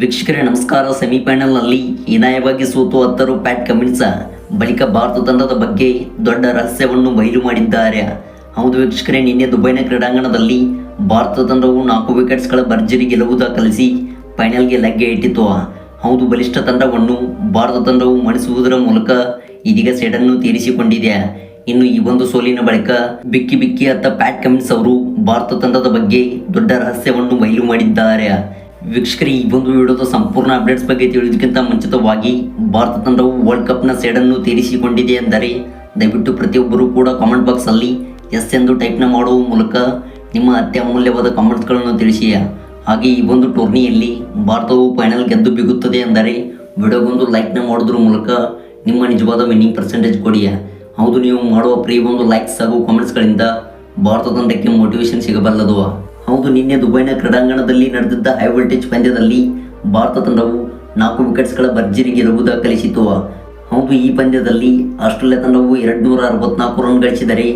ವೀಕ್ಷಕರೇ, ನಮಸ್ಕಾರ. ಸೆಮಿಫೈನಲ್ನಲ್ಲಿ ಹೀನಾಯವಾಗಿ ಸೋತು ಹತ್ತರು ಪ್ಯಾಟ್ ಕಮಿನ್ಸ ಬಳಿಕ ಭಾರತ ತಂಡದ ಬಗ್ಗೆ ದೊಡ್ಡ ರಹಸ್ಯವನ್ನು ಬಯಲು ಮಾಡಿದ್ದಾರೆ. ಹೌದು ವೀಕ್ಷಕರೇ, ನಿನ್ನೆ ದುಬೈನ ಕ್ರೀಡಾಂಗಣದಲ್ಲಿ ಭಾರತ ತಂಡವು ನಾಲ್ಕು ವಿಕೆಟ್ಸ್ಗಳ ಭರ್ಜರಿ ಗೆಲುವು ದಾಖಲಿಸಿ ಫೈನಲ್ಗೆ ಲಗ್ಗೆ ಇಟ್ಟಿತು ಹೌದು, ಬಲಿಷ್ಠ ತಂಡವನ್ನು ಭಾರತ ತಂಡವು ಮಣಿಸುವುದರ ಮೂಲಕ ಇದೀಗ ಸೆಡನ್ನು ತೀರಿಸಿಕೊಂಡಿದೆ. ಇನ್ನು ಈ ಒಂದು ಸೋಲಿನ ಬಳಿಕ ಬಿಕ್ಕಿ ಬಿಕ್ಕಿ ಅತ್ತ ಪ್ಯಾಟ್ ಕಮಿನ್ಸ್ ಅವರು ಭಾರತ ತಂಡದ ಬಗ್ಗೆ ದೊಡ್ಡ ರಹಸ್ಯವನ್ನು ಬಯಲು ಮಾಡಿದ್ದಾರೆ. ವೀಕ್ಷಕರೇ ಈ ಒಂದು ವಿಡಿಯೋದ ಸಂಪೂರ್ಣ ಅಪ್ಡೇಟ್ಸ್ ಬಗ್ಗೆ ತಿಳಿಯೋದಕ್ಕಿಂತ ಮುಂಚಿತವಾಗಿ ಭಾರತ ತಂಡವು ವರ್ಲ್ಡ್ ಕಪ್ನ ಸೇಡನ್ನು ತೀರಿಸಿಕೊಂಡಿದೆ ಎಂದರೆ, ದಯವಿಟ್ಟು ಪ್ರತಿಯೊಬ್ಬರೂ ಕೂಡ ಕಾಮೆಂಟ್ ಬಾಕ್ಸಲ್ಲಿ ಎಸ್ ಎಂದು ಟೈಪ್ನ ಮಾಡುವ ಮೂಲಕ ನಿಮ್ಮ ಅತ್ಯಮೂಲ್ಯವಾದ ಕಾಮೆಂಟ್ಸ್ಗಳನ್ನು ತಿಳಿಸಿ. ಹಾಗೆ ಈ ಒಂದು ಟೂರ್ನಿಯಲ್ಲಿ ಭಾರತವು ಫೈನಲ್ ಗೆದ್ದು ಬಿಗುತ್ತದೆ ಎಂದರೆ ವಿಡಿಯೋಗೊಂದು ಲೈಕ್ನ ಮಾಡೋದ್ರ ಮೂಲಕ ನಿಮ್ಮ ನಿಜವಾದ ವಿನ್ನಿಂಗ್ ಪರ್ಸೆಂಟೇಜ್ ಕೊಡಿ. ಹೌದು, ನೀವು ಮಾಡುವ ಪ್ರೀ ಒಂದು ಲೈಕ್ಸ್ ಹಾಗೂ ಕಾಮೆಂಟ್ಸ್ಗಳಿಂದ ಭಾರತ ತಂಡಕ್ಕೆ ಮೋಟಿವೇಶನ್ ಸಿಗಬಲ್ಲದು. ಹೌದು, ನಿನ್ನೆ ದುಬೈನ ಕ್ರೀಡಾಂಗಣದಲ್ಲಿ ನಡೆದಿದ್ದ ಹೈ ವೋಲ್ಟೇಜ್ ಪಂದ್ಯದಲ್ಲಿ ಭಾರತ ತಂಡವು ನಾಲ್ಕು ವಿಕೆಟ್ಸ್ಗಳ ಭರ್ಜರಿ ಗೆಲುವು ದಾಖಲಿಸಿತು. ಹೌದು, ಈ ಪಂದ್ಯದಲ್ಲಿ ಆಸ್ಟ್ರೇಲಿಯಾ ತಂಡವು ಎರಡ್ನೂರ ಅರವತ್ನಾಲ್ಕು ರನ್ ಗಳಿಸಿದರೆ,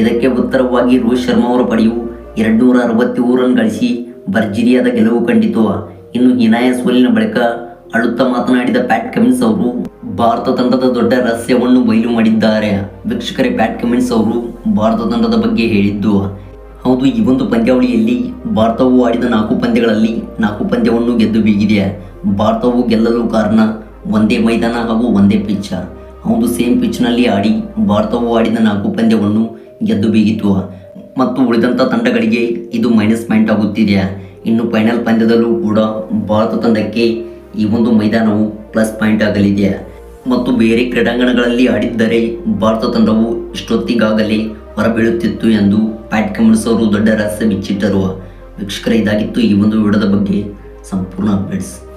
ಇದಕ್ಕೆ ಉತ್ತರವಾಗಿ ರೋಹಿತ್ ಶರ್ಮಾ ಅವರ ಪಡೆಯು ಎರಡ್ನೂರ ಅರವತ್ತೇಳು ರನ್ ಗಳಿಸಿ ಭರ್ಜರಿಯಾದ ಗೆಲುವು ಕಂಡಿತು. ಇನ್ನು ಹಿನಾಯ ಸೋಲಿನ ಬಳಿಕ ಅಳುತ್ತಾ ಮಾತನಾಡಿದ ಪ್ಯಾಟ್ ಕಮಿನ್ಸ್ ಅವರು, ಭಾರತ ತಂಡದ ದೊಡ್ಡ ರಹಸ್ಯವನ್ನು ಬಯಲು ಮಾಡಿದ್ದಾರೆ. ವೀಕ್ಷಕರೇ, ಪ್ಯಾಟ್ ಕಮಿನ್ಸ್ ಅವರು ಭಾರತ ತಂಡದ ಬಗ್ಗೆ ಹೇಳಿದ್ದು ಹೌದು, ಈ ಒಂದು ಪಂದ್ಯಾವಳಿಯಲ್ಲಿ ಭಾರತವು ಆಡಿದ ನಾಲ್ಕು ಪಂದ್ಯಗಳಲ್ಲಿ ನಾಲ್ಕು ಪಂದ್ಯವನ್ನು ಗೆದ್ದು ಬೀಗಿದೆ. ಭಾರತವು ಗೆಲ್ಲಲು ಕಾರಣ ಒಂದೇ ಮೈದಾನ ಹಾಗೂ ಒಂದೇ ಪಿಚ್ ಹೌದು ಸೇಮ್ ಪಿಚ್ನಲ್ಲಿ ಆಡಿ ಭಾರತವು ಆಡಿದ ನಾಲ್ಕು ಪಂದ್ಯವನ್ನು ಗೆದ್ದು ಬೀಗಿತು. ಮತ್ತು ಉಳಿದಂಥ ತಂಡಗಳಿಗೆ ಇದು ಮೈನಸ್ ಪಾಯಿಂಟ್ ಆಗುತ್ತಿದೆ. ಇನ್ನು ಫೈನಲ್ ಪಂದ್ಯದಲ್ಲೂ ಕೂಡ ಭಾರತ ತಂಡಕ್ಕೆ ಈ ಒಂದು ಮೈದಾನವು ಪ್ಲಸ್ ಪಾಯಿಂಟ್ ಆಗಲಿದೆ. ಮತ್ತು ಬೇರೆ ಕ್ರೀಡಾಂಗಣಗಳಲ್ಲಿ ಆಡಿದ್ದರೆ ಭಾರತ ತಂಡವು ಇಷ್ಟೊತ್ತಿಗಾಗಲೇ ಹೊರಬೀಳುತ್ತಿತ್ತು ಎಂದು ಪ್ಯಾಟ್ ಕಮಿನ್ಸ್ ಅವರು ದೊಡ್ಡ ರಹಸ್ಯ ಬಿಚ್ಚಿಟ್ಟರು. ವೀಕ್ಷಕರ, ಇದಾಗಿತ್ತು ಈ ಒಂದು ವಿಡಿಯೋದ ಬಗ್ಗೆ ಸಂಪೂರ್ಣ ಅಪ್ಡೇಟ್ಸ್.